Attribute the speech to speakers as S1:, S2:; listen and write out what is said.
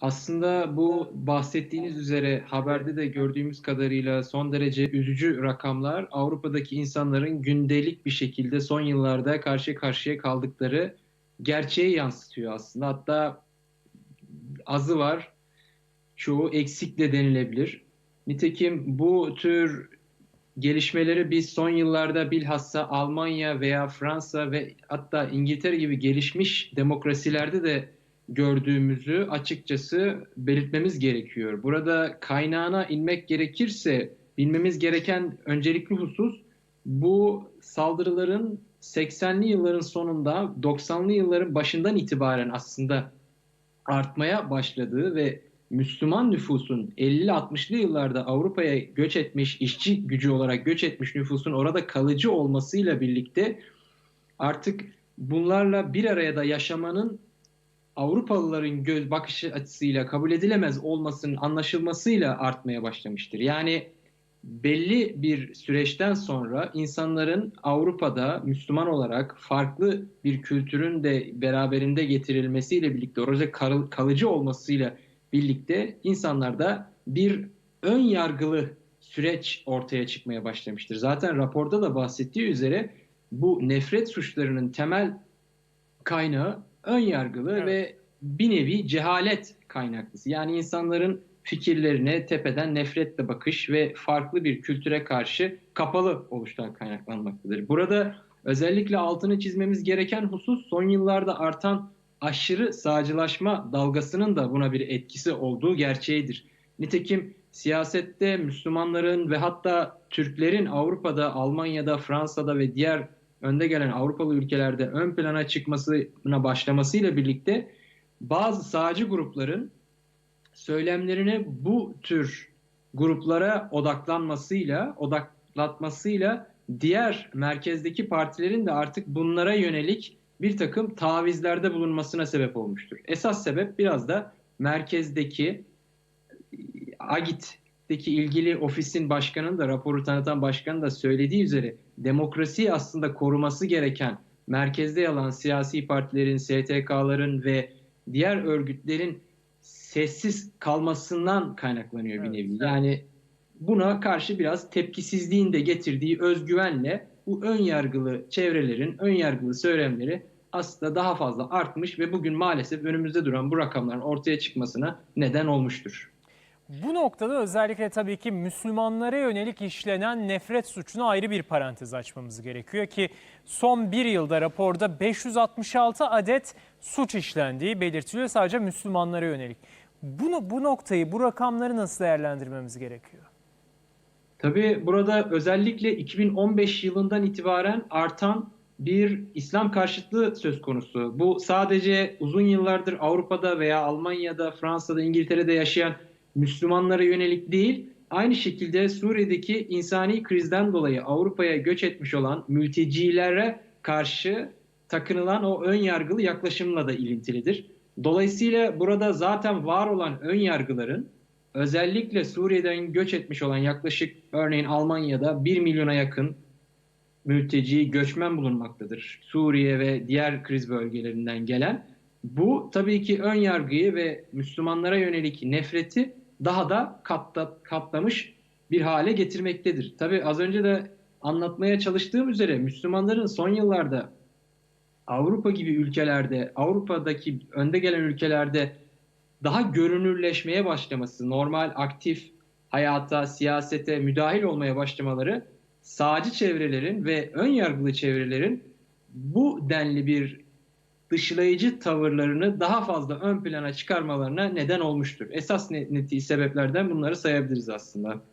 S1: Aslında bu bahsettiğiniz üzere haberde de gördüğümüz kadarıyla son derece üzücü rakamlar Avrupa'daki insanların gündelik bir şekilde son yıllarda karşı karşıya kaldıkları gerçeği yansıtıyor aslında. Hatta azı var, çoğu eksik de denilebilir. Nitekim bu tür gelişmeleri biz son yıllarda bilhassa Almanya veya Fransa ve hatta İngiltere gibi gelişmiş demokrasilerde de gördüğümüzü açıkçası belirtmemiz gerekiyor. Burada kaynağına inmek gerekirse bilmemiz gereken öncelikli husus bu saldırıların 80'li yılların sonunda 90'lı yılların başından itibaren aslında artmaya başladığı ve Müslüman nüfusun 50-60'lı yıllarda Avrupa'ya göç etmiş, işçi gücü olarak göç etmiş nüfusun orada kalıcı olmasıyla birlikte artık bunlarla bir araya da yaşamanın Avrupalıların göz bakış açısıyla kabul edilemez olmasının anlaşılmasıyla artmaya başlamıştır. Yani belli bir süreçten sonra insanların Avrupa'da Müslüman olarak farklı bir kültürün de beraberinde getirilmesiyle birlikte orada kalıcı olmasıyla birlikte insanlarda bir ön yargılı süreç ortaya çıkmaya başlamıştır. Zaten raporda da bahsettiği üzere bu nefret suçlarının temel kaynağı ön yargılı evet. ve bir nevi cehalet kaynaklısı. Yani insanların fikirlerine tepeden nefretle bakış ve farklı bir kültüre karşı kapalı oluştan kaynaklanmaktadır. Burada özellikle altını çizmemiz gereken husus son yıllarda artan aşırı sağcılaşma dalgasının da buna bir etkisi olduğu gerçeğidir. Nitekim siyasette Müslümanların ve hatta Türklerin Avrupa'da, Almanya'da, Fransa'da ve diğer önde gelen Avrupalı ülkelerde ön plana çıkmasına başlamasıyla birlikte bazı sağcı grupların söylemlerini bu tür gruplara odaklanmasıyla, odaklatmasıyla diğer merkezdeki partilerin de artık bunlara yönelik bir takım tavizlerde bulunmasına sebep olmuştur. Esas sebep biraz da merkezdeki AGİT'teki ilgili ofisin başkanının da raporu tanıtan başkanın da söylediği üzere demokrasiyi aslında koruması gereken merkezde yalan siyasi partilerin, STK'ların ve diğer örgütlerin sessiz kalmasından kaynaklanıyor bir nevi. Yani buna karşı biraz tepkisizliğin de getirdiği özgüvenle bu ön yargılı çevrelerin ön yargılı söylemleri aslında daha fazla artmış ve bugün maalesef önümüzde duran bu rakamların ortaya çıkmasına neden olmuştur.
S2: Bu noktada özellikle tabii ki Müslümanlara yönelik işlenen nefret suçuna ayrı bir parantez açmamız gerekiyor ki son bir yılda raporda 566 adet suç işlendiği belirtiliyor sadece Müslümanlara yönelik. Bunu, bu noktayı, bu rakamları nasıl değerlendirmemiz gerekiyor?
S1: Tabii burada özellikle 2015 yılından itibaren artan bir İslam karşıtlığı söz konusu. Bu sadece uzun yıllardır Avrupa'da veya Almanya'da, Fransa'da, İngiltere'de yaşayan Müslümanlara yönelik değil, aynı şekilde Suriye'deki insani krizden dolayı Avrupa'ya göç etmiş olan mültecilere karşı takınılan o ön yargılı yaklaşımla da ilintilidir. Dolayısıyla burada zaten var olan ön yargıların özellikle Suriye'den göç etmiş olan yaklaşık örneğin Almanya'da 1 milyona yakın mülteci, göçmen bulunmaktadır. Suriye ve diğer kriz bölgelerinden gelen. Bu tabii ki ön yargıyı ve Müslümanlara yönelik nefreti daha da katla, katlamış bir hale getirmektedir. Tabii az önce de anlatmaya çalıştığım üzere Müslümanların son yıllarda Avrupa gibi ülkelerde, Avrupa'daki önde gelen ülkelerde daha görünürleşmeye başlaması, normal aktif hayata, siyasete müdahil olmaya başlamaları sağcı çevrelerin ve ön yargılı çevrelerin bu denli bir dışlayıcı tavırlarını daha fazla ön plana çıkarmalarına neden olmuştur. Esas neti sebeplerden bunları sayabiliriz aslında.